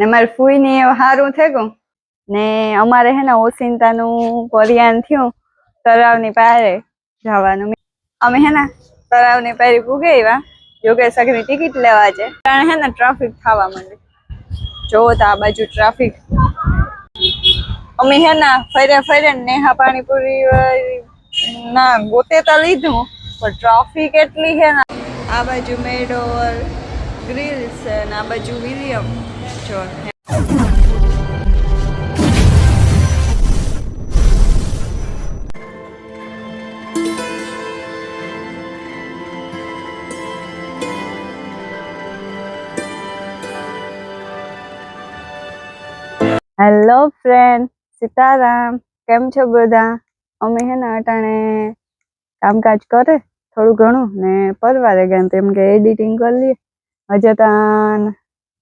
ને માર ફુઈ ની વારું થેગો ને અમારે હેના ઓસિંતા નું કોરિયાન થ્યું તરાવ ની પાર જવાનું અમે હેના તરાવ ની પારે ભુગેવા જો કે સગને ટિકિટ લેવા છે કારણ હેના ટ્રાફિક થાવા માંડ્યો જો તો આ बाजू ટ્રાફિક અમે હેના ફરે ફરે ને હા પાણીપુરી ના ગોતેતા લીધું પણ ટ્રાફિક કેટલી હેના આ बाजू મેડોર ગ્રીલ્સ ને આ बाजू William sure. Hello friend Sitaram કેમ છો બધા અમે હે ને અટાણે કામકાજ કરે થોડું ઘણું ને પરવારે ગયા એમ કે એડિટિંગ કરી લઈએ હજે તાન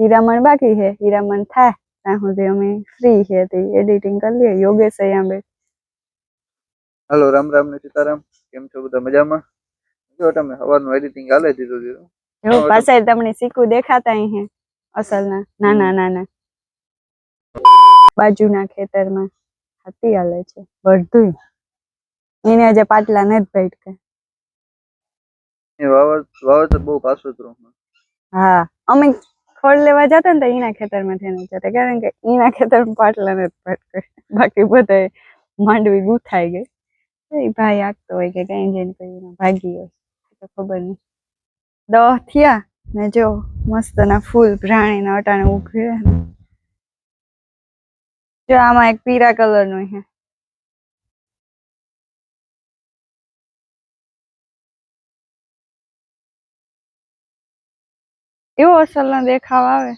હીરામણ બાકી છે હીરામણ થાય ત્યાં સુધી અમે ફ્રી છે તે એડિટિંગ કરી લઈએ યોગેશ અહીંયા બે હલો રામ રામ ને સીતારામ કેમ છો બધા મજામાં જો તમે સવારનું એડિટિંગ હાલે દીધું દીધું જો પાસે તમને સીકુ દેખાતા અહીં અસલના નાના નાના બાજુના ખેતરમાં હાથી હાલે છે વર્ધુઈ એને આજે પાટલા નથી ભેટકે વાવર વાવર તો બહુ પાછું હા અમે ફળ લેવા જતા ને તો એના ખેતરમાં થઈને જતા કારણ કે એના ખેતરમાં પાટલા નથી પાટ બાકી બધા માંડવી ગુથાઈ ગઈ એ ભાઈ આગતો હોય કે કઈ જઈને કઈ ભાગી ગયો તો ખબર નહીં દહ થયા ને જો મસ્તના ફૂલ પ્રાણીના અટાણે ઉઘી જો આમાં એક પીરા કલરનું છે એવો અસલનો દેખાવ આવે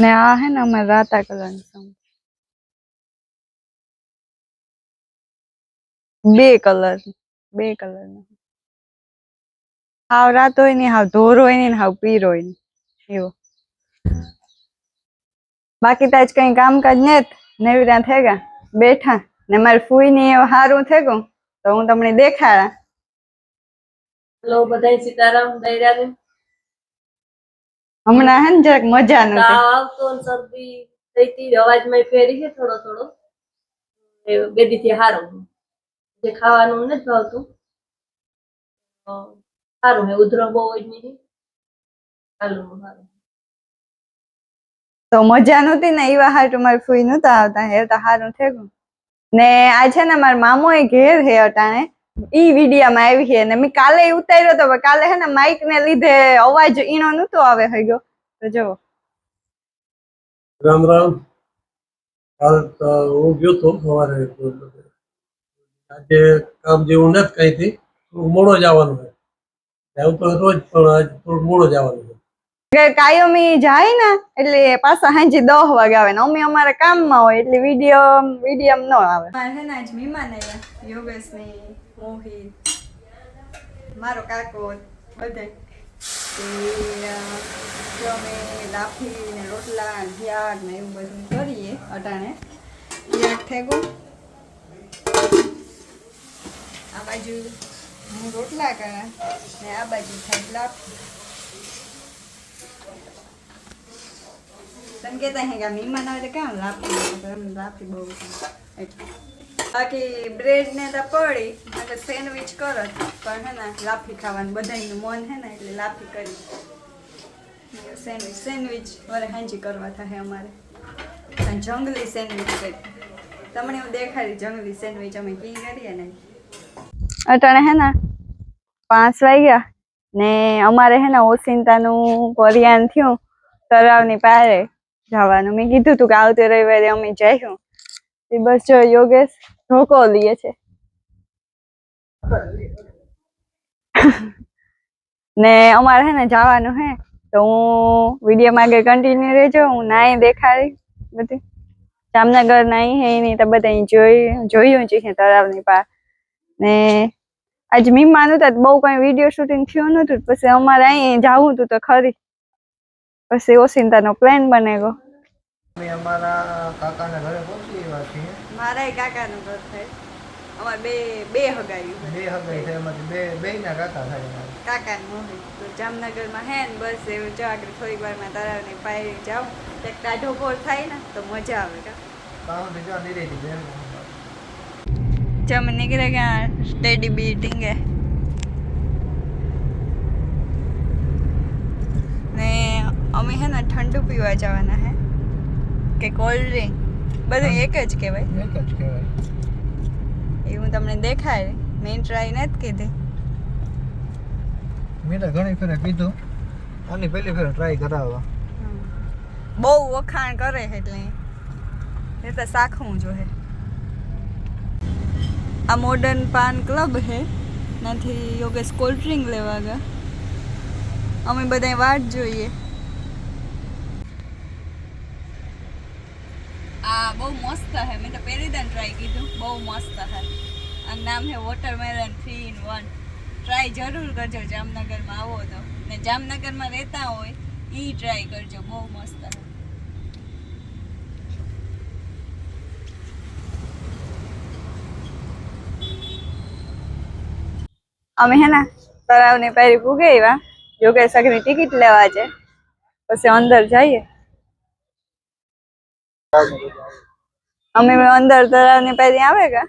ને આ હે ને અમે રાતા કલરની બે કલર બે કલર હાવ રાત હોય ને હાવ ધોર હોય ને હાવ પીર હોય ને એવો બાકી તાજ કઈ કામકાજ ને નેવી રાત હેગા બેઠા ને મારે ફૂઈ ને સારું થઈ ગયું તો હું તમને દેખાડા હેલો બધાય સીતારામ દૈરાને હમણાં હે ને જરાક મજાનું તાવ આવતો ને શરદી થઈ અવાજમાં ફેરી છે થોડો થોડો બે દીથી હારો જે ખાવાનું નથી ભાવતું સારું હે ઉધરો બહુ જ નહીં હાલું હારું તો મજા નતી ને એવા હાટું મારે ફૂઈ નતા આવતા હેર તો હારું થઈ ગયું ને આ છે ને મારા મામો એ ઘેર હે અટાણે ઈ વિડીયામાં આવી છે ને મેં કાલે ઉતાર્યો તો કાલે હે ને માઇક ને લીધે અવાજ ઈણો નતો આવે હઈ ગયો તો જો રામ રામ કાલ તો હું ગયો તો સવારે આજે કામ જેવું નથી કઈથી મોડો જવાનું આવવાનું છે એવું તો રોજ પણ આજ થોડું મોડો જવાનું છે કાયમી જાય ને એટલે પાછા હાંજી દસ વાગે આવે ને અમે અમારા કામમાં હોય એટલે વિડીયો વિડીયમ ન આવે હે ને આજ મહેમાન આવ્યા યોગેશ ને મોહિત મારો કાકો બધે જો અમે લાફી ને રોટલા ઘ્યાર ને એવું બધું કરીએ અટાણે ઘ્યાર થઈ ગયું આ બાજુ હું રોટલા કરા ને આ બાજુ થાય લાફી કંકે કહેગા મીમણા રેકા લાફી ને લાફી બહુ આખી બ્રેડ ને તોડી ને સેન્ડવિચ કરત પણ ને લાફી ખાવાની બધાઈ નું મોન હે ને એટલે લાફી કરી સેન્ડવીચ સેન્ડવિચ વરહાંજી કરવા થા હે અમારે જંગલી સેન્ડવિચ દે તમે ઉ દેખાય જંગલી સેન્ડવિચ અમે કી કરી એન આ તાણે હે ને 5 વાય ગયા ને અમારે હે ને ઓસિંતા નું કોરિયાન થ્યું સરાવ ની પરે જવાનું મેં કીધું તું કે આવતે રવિવારે અમે જઈશું એ બસ જો યોગેશ ધોકો લઈએ છે ને અમારે હે ને જવાનું હે તો હું વિડીયો માગે કન્ટિન્યુ રહેજો હું નાય દેખાડી બધી જામનગર નાઈ હે એની તબિયત અહીં જોઈ જોયું છે તળાવની પાર ને આજ મીમાનું તો બહુ કઈ વિડીયો શૂટિંગ થયું નતું પછી અમારે અહીં જવું હતું તો ખરી પછી ઓસિંતાનો પ્લાન બને ગયો અમે અમારા કાકાના ઘરે પહોંચી એવા છીએ મારા કાકાનું ઘર થાય અમારે બે બે હગાઈ બે હગાઈ થાય એમાંથી બે બેયના કાકા થાય કાકાનું હોય તો જામનગરમાં હે ને બસ એવું જો આગળ થોડી વારમાં તળાવની પાયરી જાવ ત્યાં કાઢો કોર થાય ને તો મજા આવે કાં જમી નીકળે ગયા સ્ટેડી બીટિંગે અમે હે ને ઠંડુ પીવા જવાના હે કે કોલ્ડ ડ્રિંક બધું એક જ કહેવાય એક જ કહેવાય એ હું તમને દેખાય મેં ટ્રાય નથી કીધી મેં તો ઘણી ફેરે પીધું આની પહેલી ફેરે ટ્રાય કરાવવા બહુ વખાણ કરે એટલે એ તો સાખવું જોઈએ આ મોડર્ન પાન ક્લબ છે નથી યોગેશ કોલ્ડ ડ્રિંક લેવા ગયા અમે બધા વાટ જોઈએ બહુ મસ્ત છે મેં તો પેરીદાન ટ્રાય કીધું બહુ મસ્ત છે આ નામ હે વોટરમેલન 3 ઇન 1 ટ્રાય જરૂર કરજો જામનગર માં આવો તો મે જામનગર માં રહેતા હોઈ ઈ ટ્રાય કરજો બહુ મસ્ત છે અમે હેના તરાઉ ને પરિ ભૂગેવા જો કઈ સકને ટિકિટ લેવા છે પછી અંદર જઈએ અમે અંદર તળાવની પહેરી આવે કે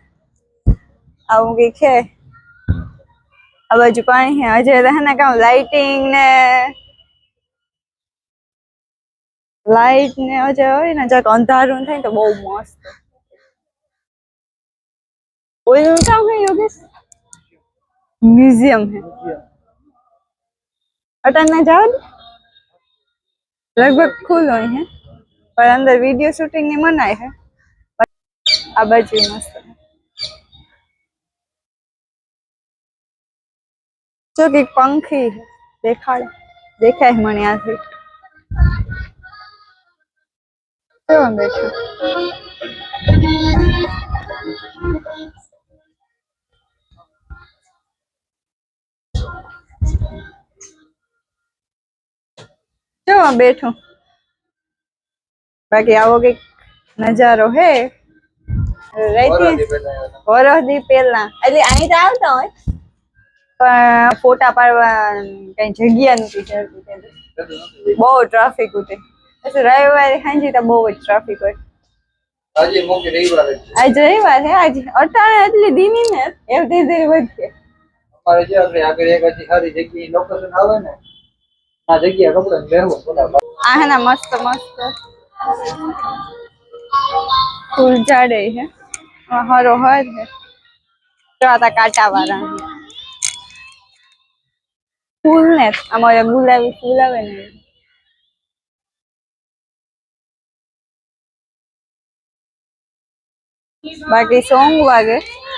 આવું કઈ છે આ બાજુ પાણી છે હજે રહે ને કામ લાઇટિંગ ને લાઇટ ને હજે હોય ને જરાક અંધારું થાય તો બહુ મસ્ત ઓલું કામ હે યોગેશ મ્યુઝિયમ હે અટાણ ના જાવ લગભગ ખુલ્લો હે પણ અંદર વિડીયો શૂટિંગ ની મનાય હે આ બાજુ મસ્ત જો કે પંખી દેખાડ દેખાય મને આથી કેવા બેઠું કેવા બેઠું बाकी के नजारो કઈક रहती और दी પેલા એટલે અહીં તો આવતો હોય પણ ફોટા પાડવા કઈ જગ્યા નથી જતી બહુ ટ્રાફિક હતી એટલે રવિવાર સાંજે તો બહુ જ ટ્રાફિક હોય આજે મોકે રવિવાર છે આજે રવિવાર છે આજે અટાણે એટલે દીની ને એમ દે વધ કે અમારે જે આપણે આગળ એક હજી સારી જગ્યાએ લોકેશન આવે ને આ જગ્યા કપડાં લેવું આ હે ના મસ્ત મસ્ત उलझा रही है वहां रोहर है ज्यादा काटा वाला फुलनेस बाकी सॉन्ग वगैरह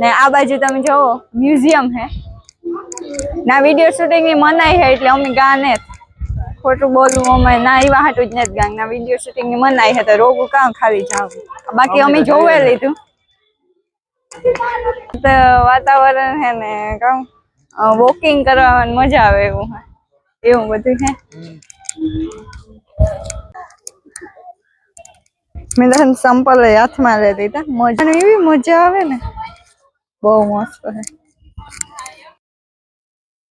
ને આ બાજુ તમે જોઓ મ્યુઝિયમ છે ના વિડિયો શૂટિંગ એ મનાઈ છે એટલે અમે ગાને ફોટો બોલુ અમે ના આવા હટુ જ નથી ગાના વિડિયો શૂટિંગ એ મનાઈ છે તો રોગુ કામ ખાવી જાવ બાકી અમે જોવે લીધું તો વાતાવરણ છે ને ગામ વોકિંગ કરવા મને મજા આવે એવું એવું બધું છે મેં ધન સંપલ્લા હાથમાં લે દીધા મજા ને એની મજા આવે ને બહુ મસ્ત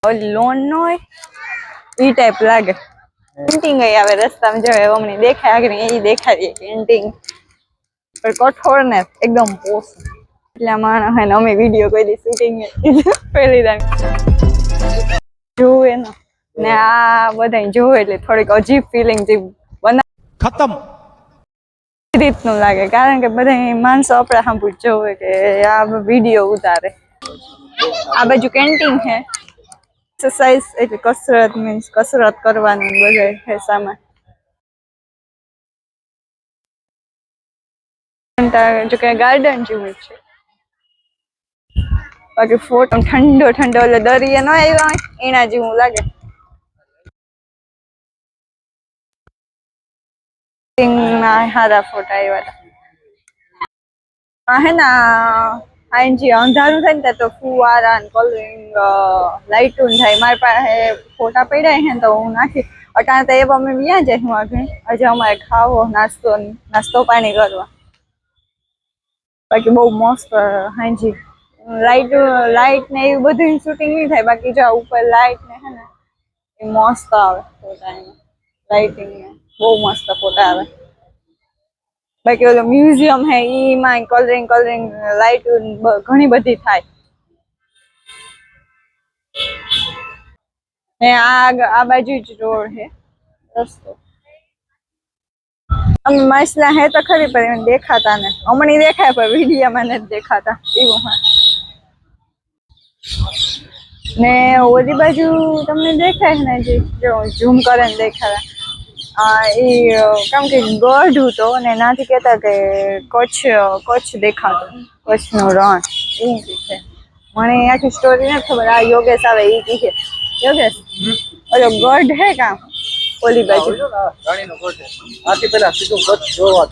છે લોન નો હોય ઈ ટાઈપ લાગે પેન્ટિંગ એ આવે રસ્તામાં જો એવો મને દેખાય આગળ એ દેખાય પેન્ટિંગ પણ કઠોળ ને એકદમ પોસ એટલે માણસ હોય ને અમે વિડીયો કોઈ દી શૂટિંગ પહેલી રાખ જોવે ને આ બધા જોવે એટલે થોડીક અજીબ ફિલિંગ જે બના ખતમ રીતનું લાગે કારણ કે બધા માણસો આપણે સાંભળ જોવે કે આ વિડીયો ઉતારે આ બાજુ કેન્ટીન છે એક્સરસાઇઝ એટલે કસરત મીન્સ કસરત કરવાનું બધે છે સામાન જો કે ગાર્ડન જેવું છે બાકી ફોટો ઠંડો ઠંડો એટલે દરિયા ન આવ્યો એના જેવું લાગે હારા ફોટા આવ્યા હતા હે ના આઈન જે અંધારું થાય ને તો ફુવારા ને કલરિંગ લાઇટું થાય મારી પાસે ફોટા પડ્યા હે તો હું નાખી અટાણે તો એ અમે વ્યાં જાય હું આગળ હજી અમારે ખાવો નાસ્તો નાસ્તો પાણી કરવા બાકી બહુ મસ્ત હાંજી લાઇટ લાઇટ ને એવું બધું શૂટિંગ નહીં થાય બાકી જો ઉપર લાઇટ ને હે ને એ મસ્ત આવે ફોટા લાઇટિંગ ને બહુ મસ્ત ફોટા આવે બાકી ઓલું મ્યુઝિયમ હે એમાં કલરિંગ કલરિંગ લાઇટ ઘણી બધી થાય ને આ આ બાજુ જ રોડ હે રસ્તો અમે માછલા હે તો ખરી પણ એમ દેખાતા ને હમણાં દેખાય પણ વિડીયામાં નથી દેખાતા એવું હા ને ઓલી બાજુ તમને દેખાય ને જે જો ઝૂમ કરે ને દેખાતા એ કેમ કે ગઢ હતો અને એનાથી કહેતા કે કચ્છ કચ્છ દેખાતો કચ્છનું રણ એવું છે મને આખી સ્ટોરી નથી ખબર આ યોગેશ આવે એ કહે યોગેશ ઓલો ગઢ હે કામ ઓલી બાજુ રાણીનો ગઢ આથી પહેલા સીધું કચ્છ જોવા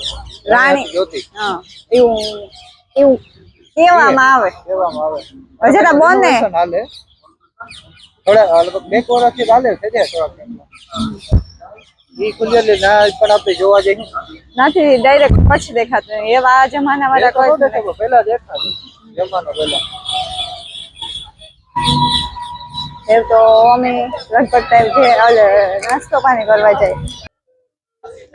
રાણી જોતી હા એવું એવું કેવામાં આવે કેવામાં આવે જરા બોને થોડા લગભગ બે કોરા થી હાલે છે થોડાક ઈ જોવા જઈએ નથી ડાયરેક્ટ કચ્છ દેખાતું એવા જમાના વાળા કોઈ નાસ્તો પાણી કરવા જાય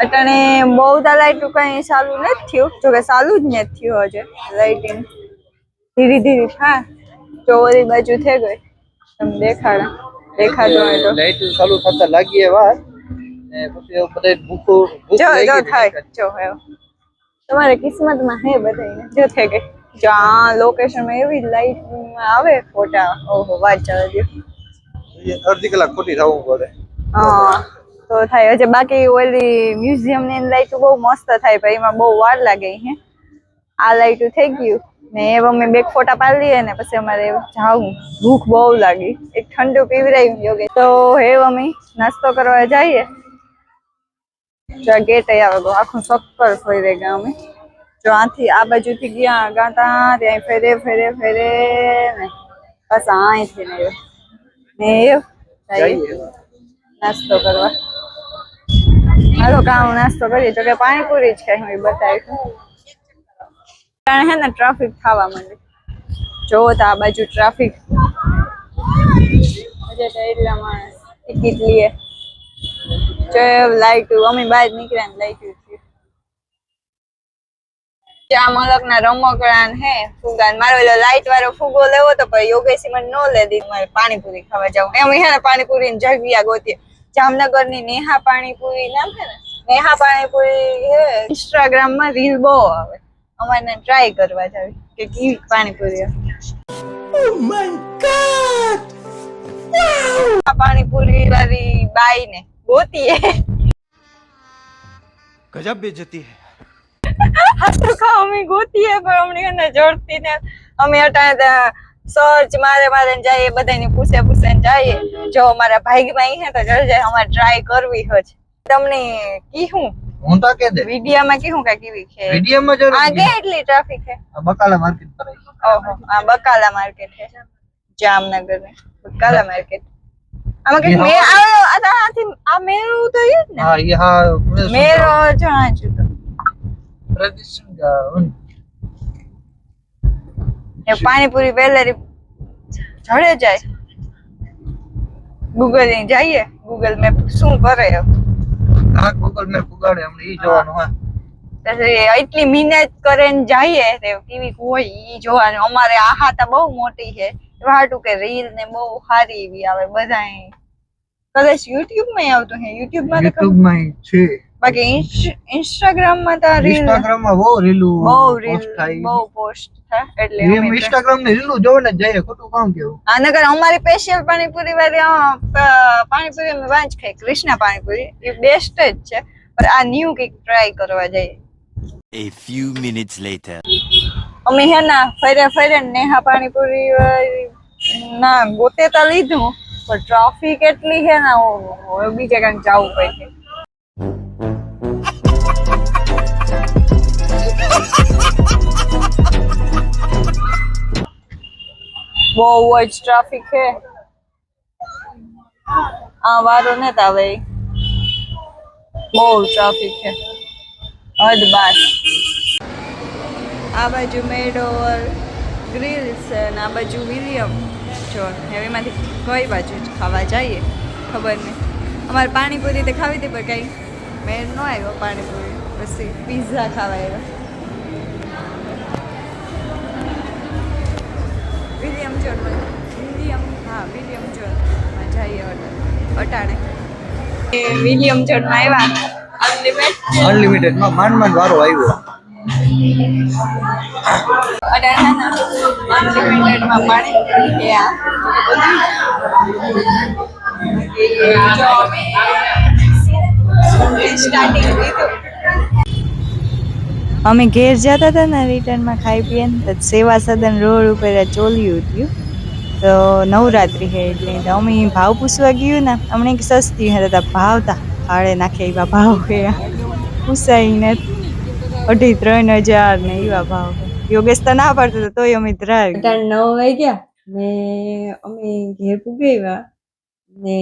અટણે બહુ તો લાઈટ કઈ સારું નથી થયું જોકે સારું જ નથી થયું હજે લાઇટિંગ ધીરે ધીરે હા ચોરી બાજુ થઈ ગઈ તમે દેખાડા દેખાડો હોય તો લાઈટ ચાલુ થતા લાગી વાત એ કુછ યો બધે બુતુર બહુ જગર થાય અચ્છો હે તમારા કિસ્મત માં હે બધાઈ ને જો થે કે જા લોકેશન મે એવી લાઈટ હું માં આવે ફોટા ઓહો વાર ચાલે યે અર્ધ કલાક કોટી થાઉં બધે હા તો થાય અજે બાકી ઓલી મ્યુઝિયમ ની લાઈટ બહુ મસ્ત થાય ભાઈ માં બહુ વાર લાગે હે આ લાઈટ ટુ થેન્ક યુ મે એવમ મે બેક ફોટા પાલી લે ને પછી અમારે જાઉં ભૂખ બહુ લાગી એક ઠંડો પીવરાઈ લ્યો કે તો હે મમી નાસ્તો કરવા જઈએ જો આ ગેટ આવે ગયો આખું સક્કર ફરી ગયા અમે જો આથી આ બાજુથી ગયા ગાતા ત્યાં ફેરે ફેરે ફેરે ને બસ અહીંથી ને નાસ્તો કરવા મારો કામ નાસ્તો કરીએ જો પાણીપુરી જ ખાઈ હું બતાવી હે ને ટ્રાફિક થવા માંડી જોવો તો આ બાજુ ટ્રાફિક એટલા માણસ ટિકિટ કે લાઈક ટુ ઓમી બાય નીકળવાનું લાગ્યું છે કે અમલકના રમોકળાન હે ફુગાન મારવેલો લાઈટ વાળો ફુગો લેવો તો પર યોગેશી મને નો લે દીત મય પાણીપુરી ખાવા જાવ એમ અહીંયા પાણીપુરીન જાગવી આગોતી છે જામનગરની નેહા પાણીપુરી નામ છે નેહા પાણીપુરી હે ઇન્સ્ટાગ્રામ માં રીલ બો આવે અમારને ટ્રાય કરવા જાવ કે કી panipuri oh my god wow આ પાણીપુરી વાધી બાય ને होती है गजब बेइज्जती है ખાવ અમે ગોતીએ પણ અમને એને જડતી ને અમે અટાણે સર્ચ મારે મારે જઈએ બધાને પૂછે પૂછે જઈએ જો અમારા ભાઈમાં અહીં તો જડ જાય અમારે ટ્રાય કરવી હજ તમને કીહું હું તો કે દે વિડિયામાં કીહું કે કેવી છે વિડિયામાં જો આગે એટલી ટ્રાફિક છે બકાલા માર્કેટ પર ઓહો આ બકાલા માર્કેટ છે જામનગર બકાલા માર્કેટ આમાં કે મે આવ્યો આથી આ મેરો તો ને હા એ હા મેરો જણાજુ તો પ્રદીશન ગાવન એ પાણીપુરી વેલેરી જડે જાય ગૂગલ એ જઈએ ગૂગલ મેપ શું કરે આ ગૂગલ મેપ ઉગાડે હમણે ઈ જોવાનું હા એટલી મહેનત કરીને જઈએ કેવી હોય એ જોવાનું અમારે આહાતા બહુ મોટી છે વાટું કે રીલ ને બહુ સારી એવી આવે બધાય કદાચ યુટ્યુબ માં આવતું હે યુટ્યુબ માં યુટ્યુબ માં છે બાકી ઇન્સ્ટાગ્રામ માં તો રીલ ઇન્સ્ટાગ્રામ માં બહુ રીલ બહુ રીલ બહુ પોસ્ટ થાય એટલે ઇન્સ્ટાગ્રામ ને રીલ જોવે ને જઈએ ખોટું કામ કેવું આ નગર અમારી સ્પેશિયલ પાણીપુરી વાળી પાણીપુરી અમે વાંચ ખાઈ કૃષ્ણા પાણીપુરી એ બેસ્ટ જ છે પણ આ ન્યુ કઈક ટ્રાય કરવા જઈએ A few minutes later. અમે હે ના ફરે ફરે નેહા પાણીપુરી ના ગોતે તો લીધું પણ ટ્રાફિક એટલી હે ના હવે બીજે ક્યાંક જવું પડશે બહુ જ ટ્રાફિક હે આ વારો ને તાવે બહુ ટ્રાફિક છે હદ બાર આ બાજુ મેડ ઓવર ગ્રીલ્સ અને આ બાજુ વિલિયમ જો એમાંથી કઈ બાજુ ખાવા જઈએ ખબર નહીં અમારે પાણીપુરી તો ખાવી હતી પણ કંઈ મેળ ન આવ્યો પાણીપુરી પછી પીઝા ખાવા આવ્યો વિલિયમ જોન વિલિયમ હા વિલિયમ જોન જઈએ અટાણે વિલિયમ જોનમાં આવ્યા અનલિમિટેડમાં માંડ માંડ વારો આવ્યો અમે ઘેર જતા હતા ને રિટર્નમાં ખાઈ પીએ ને સેવા સદન રોડ ઉપર ચોલ્યું હતું તો નવરાત્રિ છે એટલે અમે ભાવ પૂછવા ગયું ને અમને એક સસ્તી હતા ભાવતા ફાળે નાખે એવા ભાવ કે પૂછાઈને અઢી ત્રણ હજાર ને એવા ભાવ યોગેશ તો ના પાડતો તોય અમે ત્રણ ત્રણ નવ વાગ્યા ને અમે ઘેર પૂગાવ્યા ને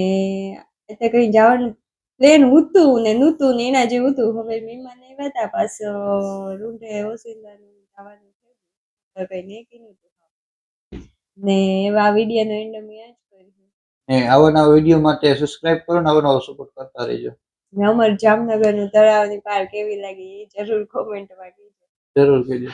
એટલે કઈ જવાનું પ્લેન ઉતું ને નૂતું ને એના જેવું હતું હવે મહેમાન એવા હતા પાછો રૂંઢે ઓસિંદાનું જવાનું થયું કઈ નહીં કીધું ને એવા વિડીયોનો એન્ડ અમે ને આવા નવા વિડીયો માટે સબસ્ક્રાઇબ કરો ને આવા નવા સપોર્ટ કરતા રહેજો ને અમારે જામનગરનું તળાવની પાર કેવી લાગી એ જરૂર કોમેન્ટમાં કહેજો જરૂર કહેજો